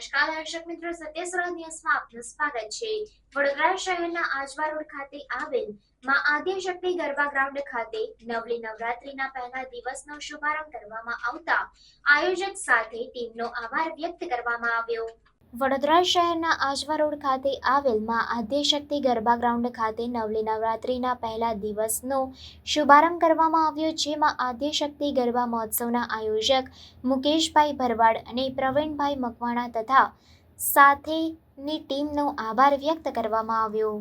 નમસ્કાર દર્શક મિત્રો, સત્ય સ્વરાજ ન્યૂઝમાં આપનું સ્વાગત છે. વડોદરા શહેરના આજવા રોડ ખાતે આવેલમાં આદ્યશક્તિ ગરબા ગ્રાઉન્ડ ખાતે નવલી નવરાત્રીના પહેલા દિવસનો શુભારંભ કરવામાં આવતા આયોજક સાથે ટીમનો આભાર વ્યક્ત કરવામાં આવ્યો. વડોદરા શહેરના આજવા રોડ ખાતે આવેલમાં આદ્યશક્તિ ગરબા ગ્રાઉન્ડ ખાતે નવલી નવરાત્રિના પહેલા દિવસનો શુભારંભ કરવામાં આવ્યો, જેમાં આદ્યશક્તિ ગરબા મહોત્સવના આયોજક મુકેશભાઈ ભરવાડ અને પ્રવીણભાઈ મકવાણા તથા સાથેની ટીમનો આભાર વ્યક્ત કરવામાં આવ્યો.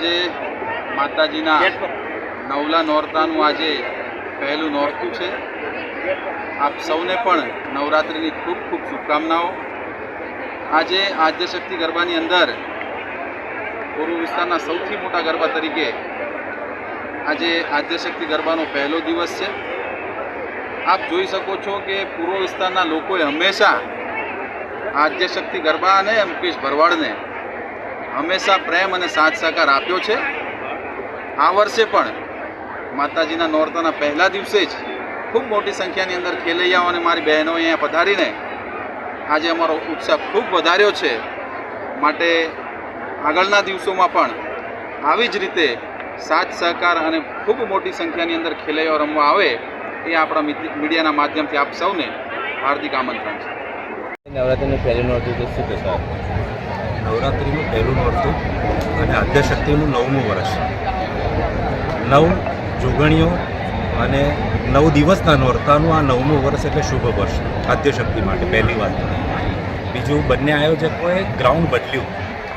આજે માતાજીના નવલા નોરતાનું આજે પહેલું નોરતું છે. આપ સૌને પણ નવરાત્રિની ખૂબ ખૂબ શુભકામનાઓ. આજે આદ્યશક્તિ ગરબાની અંદર પૂર્વ વિસ્તારના સૌથી મોટા ગરબા તરીકે આજે આદ્યશક્તિ ગરબાનો પહેલો દિવસ છે. આપ જોઈ શકો છો કે પૂર્વ વિસ્તારના લોકોએ હંમેશા આદ્યશક્તિ ગરબા અને મુકેશ ભરવાડને હંમેશા પ્રેમ અને સાથ સહકાર આપ્યો છે. આ વર્ષે પણ માતાજીના નોરતાના પહેલા દિવસે જ ખૂબ મોટી સંખ્યાની અંદર ખેલૈયાઓ અને મારી બહેનો અહીંયા પધારીને આજે અમારો ઉત્સાહ ખૂબ વધાર્યો છે. માટે આગળના દિવસોમાં પણ આવી જ રીતે સાથ સહકાર અને ખૂબ મોટી સંખ્યાની અંદર ખેલૈયાઓ રમવા આવે એ આપણા મીડિયાના માધ્યમથી આપ સૌને હાર્દિક આમંત્રણ છે. નવરાત્રિનું પહેલું નોરતું તો શું? નવરાત્રિનું પહેલું નોરતું અને આદ્યશક્તિનું નવમું વર્ષ. નવ જોગણીઓ અને નવ દિવસના નોરતાનું આ નવમું વર્ષ એટલે શુભ વર્ષ આદ્યશક્તિ માટે, પહેલી વાત બીજું, બંને આયોજકોએ ગ્રાઉન્ડ બદલ્યું.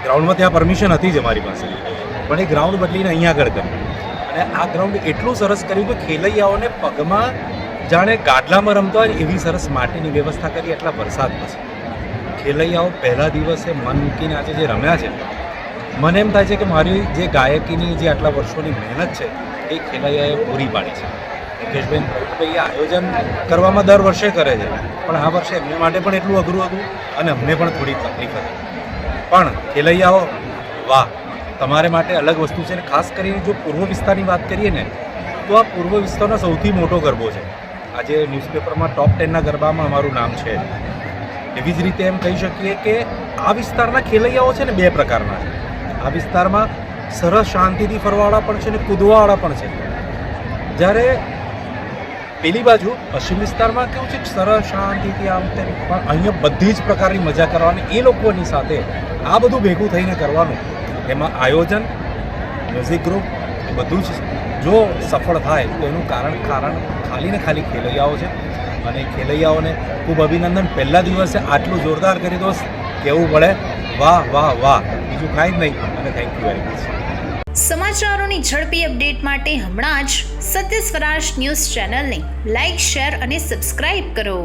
ગ્રાઉન્ડમાં ત્યાં પરમિશન હતી જ અમારી પાસે. પણ એ ગ્રાઉન્ડ બદલીને અહીંયા આગળ કર્યું. અને આ ગ્રાઉન્ડ એટલું સરસ કર્યું કે ખેલૈયાઓને પગમાં જાણે ગાડલામાં રમતા હોય એવી સરસ માટીની વ્યવસ્થા કરી એટલા વરસાદ પછી. ખેલૈયાઓ પહેલા દિવસે મન મૂકીને આજે જે રમ્યા છે, મને એમ થાય છે કે મારી જે ગાયકીની જે આટલા વર્ષોની મહેનત છે, એ ખેલૈયાએ પૂરી પાડી છે. મુકેશભાઈ પ્રવીણભાઈ આયોજન કરવામાં દર વર્ષે કરે છે, પણ આ વર્ષે એમને માટે પણ એટલું અઘરું હતું અને અમને પણ થોડી તકલીફ હતી. પણ ખેલૈયાઓ, વાહ, તમારે માટે અલગ વસ્તુ છે અને ખાસ કરીને જો પૂર્વ વિસ્તારની વાત કરીએ ને, તો આ પૂર્વ વિસ્તારનો સૌથી મોટો ગરબો છે. આજે ન્યૂઝપેપરમાં ટોપ ટેનના ગરબામાં અમારું નામ છે. એવી જ રીતે એમ કહી શકીએ કે આ વિસ્તારના ખેલૈયાઓ છે ને બે પ્રકારના છે. આ વિસ્તારમાં સરસ શાંતિથી ફરવાવાળા પણ છે ને કૂદવાવાળા પણ છે. જ્યારે પેલી બાજુ પશ્ચિમ વિસ્તારમાં કેવું છે સરસ શાંતિથી આમ તેમ, પણ અહીંયા બધી જ પ્રકારની મજા કરવાની એ લોકોની સાથે આ બધું ભેગું થઈને કરવાનું. એમાં આયોજન મ્યુઝિક ગ્રુપ બધું જ જો સફળ થાય, તો એનું કારણ કારણ ખાલી ને ખાલી ખેલૈયાઓ છે. અને ખેલૈયાઓને ખૂબ અભિનંદન. પહેલા દિવસે આટલું જોરદાર કરી દો કહેવું પડે? વાહ વાહ વાહ. બીજું કાંઈ જ નહીં. અને થેન્ક યુ વેરી મચ સમાચારોની ઝડપી અપડેટ માટે હમણાં જ સત્ય સ્વરાજ ન્યૂઝ ચેનલને લાઇક શેર અને સબસ્ક્રાઇબ કરો.